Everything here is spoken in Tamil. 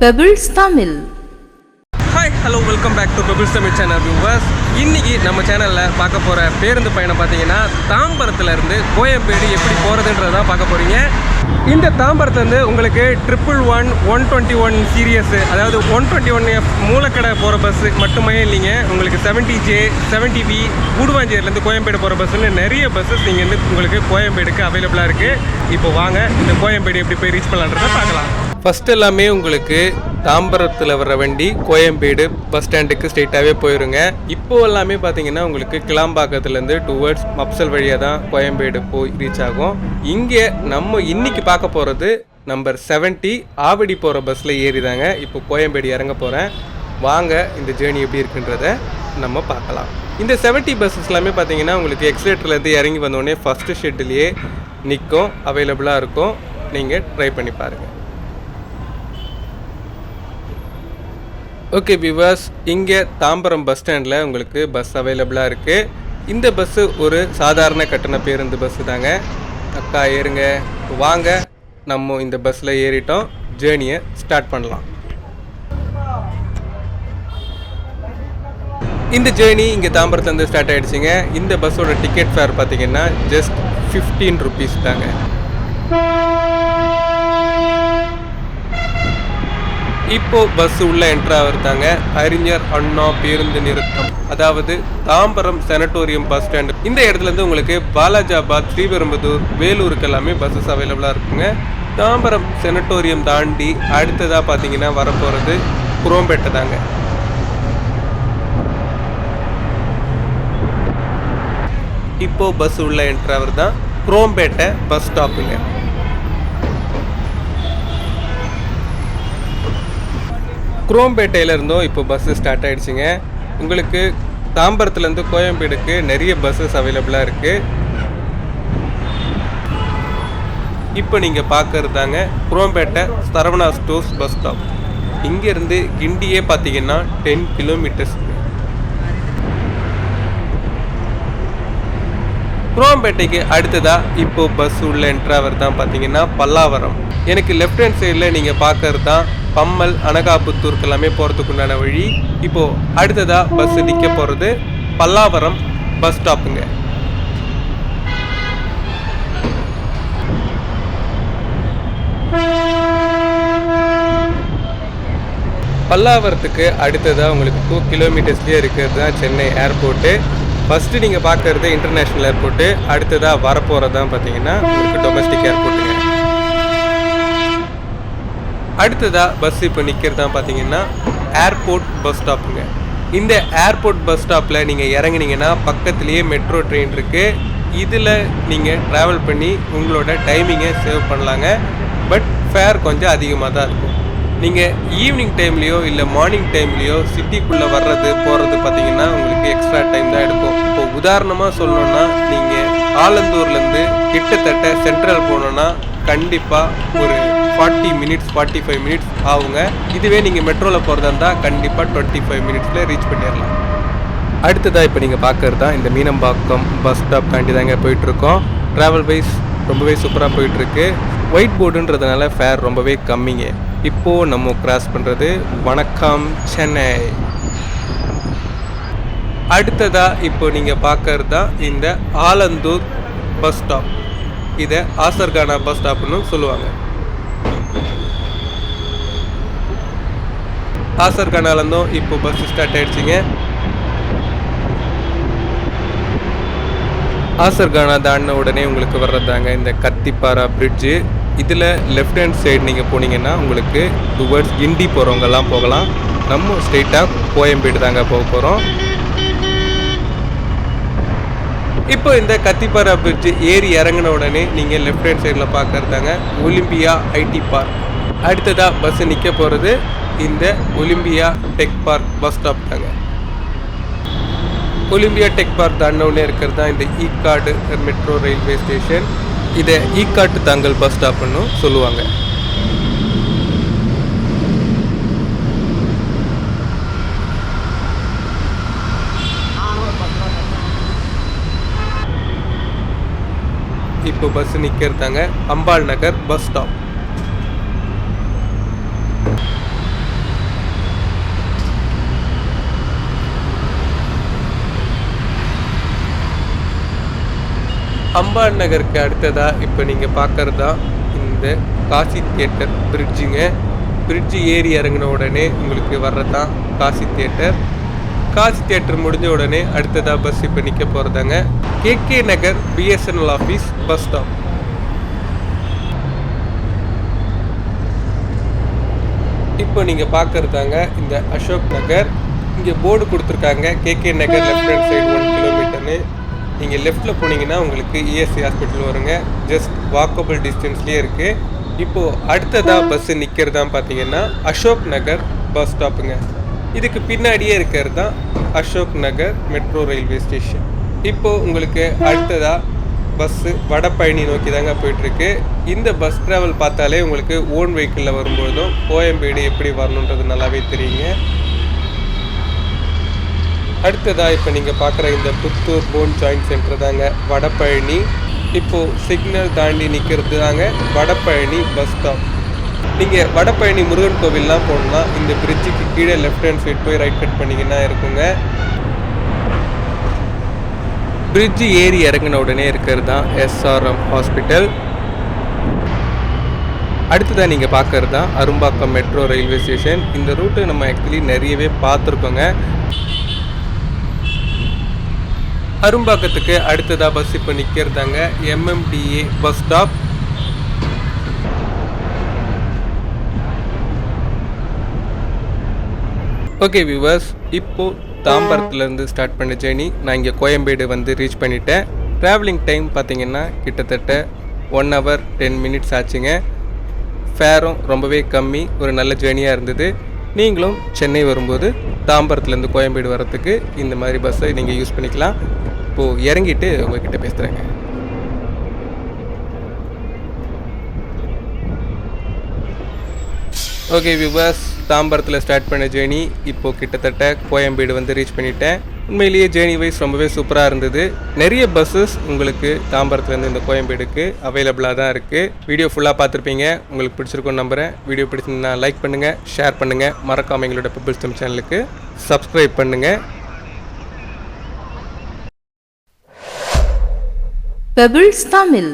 Pebbles Tamil hi hello welcome back to Pebbles Tamil channel viewers இன்னைக்கு நம்ம சேனலில் பார்க்க போகிற பேருந்து பயணம் பார்த்தீங்கன்னா தாம்பரத்துலேருந்து கோயம்பேடு எப்படி போகிறதுன்றதை பார்க்க போகிறீங்க இந்த தாம்பரத்துலேருந்து உங்களுக்கு triple one one twenty one series அதாவது one twenty one F Moolakadai போகிற பஸ்ஸு மட்டுமே இல்லைங்க. உங்களுக்கு செவன்ட்டி ஜே செவன்ட்டி பி கூடுவாஞ்சேரிலேருந்து கோயம்பேடு போகிற பஸ்ஸுன்னு நிறைய பஸ்ஸஸ் நீங்கள் வந்து உங்களுக்கு கோயம்பேடுக்கு அவைலபிளாக இருக்குது இப்போ வாங்க இந்த கோயம்பேடு எப்படி போய் ரீச் பண்ணலான்றதை பார்க்கலாம். ஃபஸ்ட் எல்லாமே உங்களுக்கு தாம்பரத்தில் வர்ற வண்டி கோயம்பேடு பஸ் ஸ்டாண்டுக்கு ஸ்ட்ரெயிட்டாகவே போயிருங்க. இப்போ எல்லாமே பார்த்தீங்கன்னா உங்களுக்கு கிளாம்பாக்கத்துலேருந்து டுவர்ட்ஸ் மப்சல் வழியாக தான் கோயம்பேடு போய் ரீச் ஆகும். இங்கே நம்ம இன்னைக்கு பார்க்க போகிறது நம்பர் 70 ஆவடி போகிற பஸ்ஸில் ஏறிதாங்க. இப்போ கோயம்பேடு இறங்க போகிறேன் வாங்க இந்த ஜேர்னி எப்படி இருக்குன்றத நம்ம பார்க்கலாம். இந்த 70 பஸ்ஸஸ் எல்லாமே பார்த்தீங்கன்னா உங்களுக்கு எக்ஸலேட்டர்லேருந்து இறங்கி வந்தோடனே ஃபஸ்ட்டு ஷெட்லேயே நிற்கும் அவைலபிளாக இருக்கும். நீங்கள் ட்ரை பண்ணி பாருங்கள் ஓகே விவாஸ் இங்கே தாம்பரம் பஸ் ஸ்டாண்டில் உங்களுக்கு பஸ் அவைலபிளாக இருக்குது இந்த பஸ்ஸு ஒரு சாதாரண கட்டண பேருந்து பஸ்ஸு தாங்க. அக்கா ஏறுங்க. வாங்க நம்ம இந்த பஸ்ஸில் ஏறிட்டோம். ஜேர்னியை ஸ்டார்ட் பண்ணலாம். இந்த ஜேர்னி இங்கே தாம்பரத்துலேருந்து ஸ்டார்ட் ஆகிடுச்சிங்க இந்த பஸ்ஸோட டிக்கெட் ஃபேர் பார்த்தீங்கன்னா ஜஸ்ட் ஃபிஃப்டீன் ருபீஸ் தாங்க. இப்போ பஸ் உள்ள என்ட்ரா வருதாங்க அறிஞர் அண்ணா பேருந்து நிறுத்தம். அதாவது தாம்பரம் செனட்டோரியம் பஸ் ஸ்டாண்டு இந்த இடத்துல இருந்து உங்களுக்கு பாலாஜாபாத் ஸ்ரீபெரும்புதூர் வேலூருக்கு எல்லாமே பஸ்ஸஸ் அவைலபிளாக இருக்குங்க. தாம்பரம் செனட்டோரியம் தாண்டி அடுத்ததாக பார்த்தீங்கன்னா வரப்போகிறது குரோம்பேட்டை தாங்க. இப்போ பஸ் உள்ள என்ட்ராவர் தான் குரோம்பேட்டை பஸ் ஸ்டாப்புங்க குரோம்பேட்டையில இருந்தும் இப்போ பஸ்ஸு ஸ்டார்ட் ஆகிடுச்சிங்க உங்களுக்கு தாம்பரத்துலேருந்து கோயம்பேடுக்கு நிறைய பஸ்ஸஸ் அவைலபிளாக இருக்குது இப்போ நீங்கள் பார்க்கறது தாங்க Chromepet Saravana stores bus stop இங்கேருந்து கிண்டியே பார்த்தீங்கன்னா டென் கிலோமீட்டர்ஸ் குரோம்பேட்டைக்கு அடுத்ததாக இப்போ பஸ் உள்ள என்ட்ராவர் தான் பார்த்தீங்கன்னா பல்லாவரம். எனக்கு லெஃப்ட் ஹேண்ட் சைடில் நீங்கள் பார்க்கறது தான் பம்மல் அனகாபுத்தூருக்கு எல்லாமே போகிறதுக்கு உண்டான வழி. இப்போது அடுத்ததாக பஸ் நிற்க போகிறது பல்லாவரம் பஸ் ஸ்டாப்புங்க பல்லாவரத்துக்கு அடுத்ததாக உங்களுக்கு டூ கிலோமீட்டர்ஸ்லேயே இருக்கிறது தான் சென்னை ஏர்போர்ட்டு ஃபஸ்ட்டு நீங்கள் பார்க்குறது இன்டர்நேஷ்னல் ஏர்போர்ட்டு அடுத்ததாக வரப்போகிறது தான் பார்த்தீங்கன்னா உங்களுக்கு டொமஸ்டிக் ஏர்போர்ட்டுங்க அடுத்ததாக பஸ் இப்போ நிற்கிறது தான் பார்த்தீங்கன்னா ஏர்போர்ட் பஸ் ஸ்டாப்புங்க இந்த ஏர்போர்ட் பஸ் ஸ்டாப்பில் நீங்கள் இறங்குனீங்கன்னா பக்கத்துலேயே மெட்ரோ ட்ரெயின் இருக்குது இதில் நீங்கள் ட்ராவல் பண்ணி உங்களோட டைமிங்கை சேவ் பண்ணலாங்க. பட் ஃபேர் கொஞ்சம் அதிகமாக தான் இருக்கும். நீங்கள் ஈவினிங் டைம்லேயோ இல்லை மார்னிங் டைம்லேயோ சிட்டிக்குள்ளே வர்றது போகிறது பார்த்தீங்கன்னா உங்களுக்கு எக்ஸ்ட்ரா டைம் தான் எடுக்கும். இப்போ உதாரணமாக சொல்லணும்னா நீங்கள் ஆலந்தூர்லேருந்து கிட்டத்தட்ட சென்ட்ரல் போகணுன்னா கண்டிப்பாக ஒரு forty minutes forty five minutes ஆகுங்க. இதுவே நீங்கள் மெட்ரோவில் போகிறதா இருந்தால் கண்டிப்பாக டுவெண்ட்டி ஃபைவ் மினிட்ஸில் ரீச் பண்ணிடலாம் அடுத்ததாக இப்போ நீங்கள் பார்க்கறது தான் இந்த மீனம்பாக்கம் பஸ் ஸ்டாப் தாண்டி தாங்க போயிட்டுருக்கோம். ட்ராவல் வைஸ் ரொம்பவே சூப்பராக போயிட்டுருக்கு. ஒயிட் போர்டுன்றதுனால ஃபேர் ரொம்பவே கம்மிங்க. இப்போது நம்ம கிராஸ் பண்ணுறது வணக்கம் சென்னை. அடுத்ததாக இப்போ நீங்கள் பார்க்கறது தான் இந்த ஆலந்தூர் பஸ் ஸ்டாப் இதை ஆசர்கானா பஸ் ஸ்டாப்னு சொல்லுவாங்க. ஆசர்கானாலேருந்தும் இப்போ பஸ் ஸ்டார்ட் ஆகிடுச்சிங்க ஆசர்கானா தாண்டின உடனே உங்களுக்கு வர்றதாங்க இந்த கத்திப்பாரா பிரிட்ஜு இதில் லெஃப்ட் ஹேண்ட் சைடு நீங்கள் போனீங்கன்னா உங்களுக்கு டுவர்ட்ஸ் கிண்டி போகிறவங்கெல்லாம் போகலாம். நம்ம ஸ்ட்ரெயிட்டாக கோயம்பேடு தாங்க போக போகிறோம் இப்போ இந்த கத்திப்பாரா பிரிட்ஜ் ஏறி இறங்கின உடனே நீங்கள் லெஃப்ட் ஹேண்ட் சைடில் பார்க்கறதாங்க ஒலிம்பியா ஐடி பார்க் அடுத்ததாக பஸ் நிற்க போகிறது இந்த Olympia tech park bus stop தாங்க. ஒலிம்பியா டெக் பார்க் தாண்டவுனே இருக்கிறது தான் இந்த ஈக்காடு மெட்ரோ ரயில்வே ஸ்டேஷன் இதை ஈக்காட்டு தாங்கல் பஸ் ஸ்டாப்னு சொல்லுவாங்க. இப்போ பஸ் நிற்கிறதாங்க அம்பாள் நகர் பஸ் ஸ்டாப் அம்பான் நகருக்கு அடுத்ததாக இப்போ நீங்கள் பார்க்கறது தான் இந்த காசி தியேட்டர் பிரிட்ஜுங்க பிரிட்ஜு ஏறி இறங்கின உடனே உங்களுக்கு வர்றது தான் காசி தியேட்டர். காசி தியேட்டர் முடிஞ்ச உடனே அடுத்ததாக பஸ் இப்போ நிற்க போகிறதாங்க KK Nagar BSNL office bus stop இப்போ நீங்கள் பார்க்குறதாங்க இந்த அசோக் நகர். இங்கே போர்டு கொடுத்துருக்காங்க. KK Nagar left hand side one கிலோமீட்டர்னு நீங்கள் லெஃப்ட்டில் போனீங்கன்னா உங்களுக்கு இஎஸ்சி ஹாஸ்பிட்டல் வருங்க. ஜஸ்ட் வாக்கபிள் டிஸ்டன்ஸ்லேயே இருக்குது இப்போது அடுத்ததாக பஸ்ஸு நிற்கிறதான் பார்த்தீங்கன்னா அசோக் நகர் பஸ் ஸ்டாப்புங்க இதுக்கு பின்னாடியே இருக்கிறது தான் Ashok Nagar metro railway station இப்போது உங்களுக்கு அடுத்ததாக பஸ்ஸு வடபழனி நோக்கி தாங்க போயிட்டுருக்கு. இந்த பஸ் ட்ராவல் பார்த்தாலே உங்களுக்கு ஓன் வெஹிக்கிளில் வரும்பொழுதும் கோயம்பேடு எப்படி வரணுன்றது நல்லாவே தெரியுங்க. அடுத்ததாக இப்போ நீங்கள் பார்க்குற இந்த புத்தூர் போன் ஜாயின்ட் சென்டர் தாங்க. வடபழனி. இப்போது சிக்னல் தாண்டி நிற்கிறது தாங்க வடபழனி பஸ் ஸ்டாப் நீங்கள் வடபழனி முருகன் கோவில்லாம் போகணுன்னா இந்த பிரிட்ஜுக்கு கீழே லெஃப்ட் ஹேண்ட் சைட் போய் ரைட் கட் பண்ணிங்கன்னா இருக்குங்க. பிரிட்ஜு ஏறி இறங்கின உடனே இருக்கிறது தான் எஸ்ஆர்எம் ஹாஸ்பிட்டல் அடுத்ததாக நீங்கள் பார்க்கறது தான் அரும்பாக்கம் மெட்ரோ ரயில்வே ஸ்டேஷன் இந்த ரூட்டு நம்ம ஆக்சுவலி நிறையவே பார்த்துருக்கோங்க. அரும்பாக்கத்துக்கு அடுத்ததாக பஸ் இப்போ நிற்கிறதாங்க MMDA bus stop okay viewers இப்போது தாம்பரத்துலேருந்து ஸ்டார்ட் பண்ண ஜேர்னி நான் இங்கே கோயம்பேடு வந்து ரீச் பண்ணிட்டேன். ட்ராவலிங் டைம் பார்த்தீங்கன்னா கிட்டத்தட்ட ஒன் ஹவர் டென் மினிட்ஸ் ஆச்சுங்க. ஃபேரும் ரொம்பவே கம்மி. ஒரு நல்ல ஜேர்னியாக இருந்தது. நீங்களும் சென்னை வரும்போது தாம்பரத்துலேருந்து கோயம்பேடு வரத்துக்கு இந்த மாதிரி பஸ்ஸை நீங்கள் யூஸ் பண்ணிக்கலாம். இப்போது இறங்கிட்டு உங்ககிட்ட பேசுகிறேங்க ஓகே விவாஸ் தாம்பரத்தில் ஸ்டார்ட் பண்ண ஜேர்னி இப்போது கிட்டத்தட்ட கோயம்பேடு வந்து ரீச் பண்ணிட்டேன். உண்மையிலேயே ஜேர்னி வைஸ் ரொம்பவே சூப்பராக இருந்தது. நிறைய பஸ்ஸஸ் உங்களுக்கு தாம்பரத்துலேருந்து இந்த கோயம்பேடுக்கு அவைலபிளாக தான் இருக்குது வீடியோ ஃபுல்லாக பார்த்துருப்பீங்க. உங்களுக்கு பிடிச்சிருக்கும்னு நம்புகிறேன் வீடியோ பிடிச்சிருந்தா லைக் பண்ணுங்கள் ஷேர் பண்ணுங்கள் மறக்காம எங்களோட பிபிள்ஸ் தம் சேனலுக்கு சப்ஸ்கிரைப் பண்ணுங்கள் பெபிள்ஸ் தமிழ்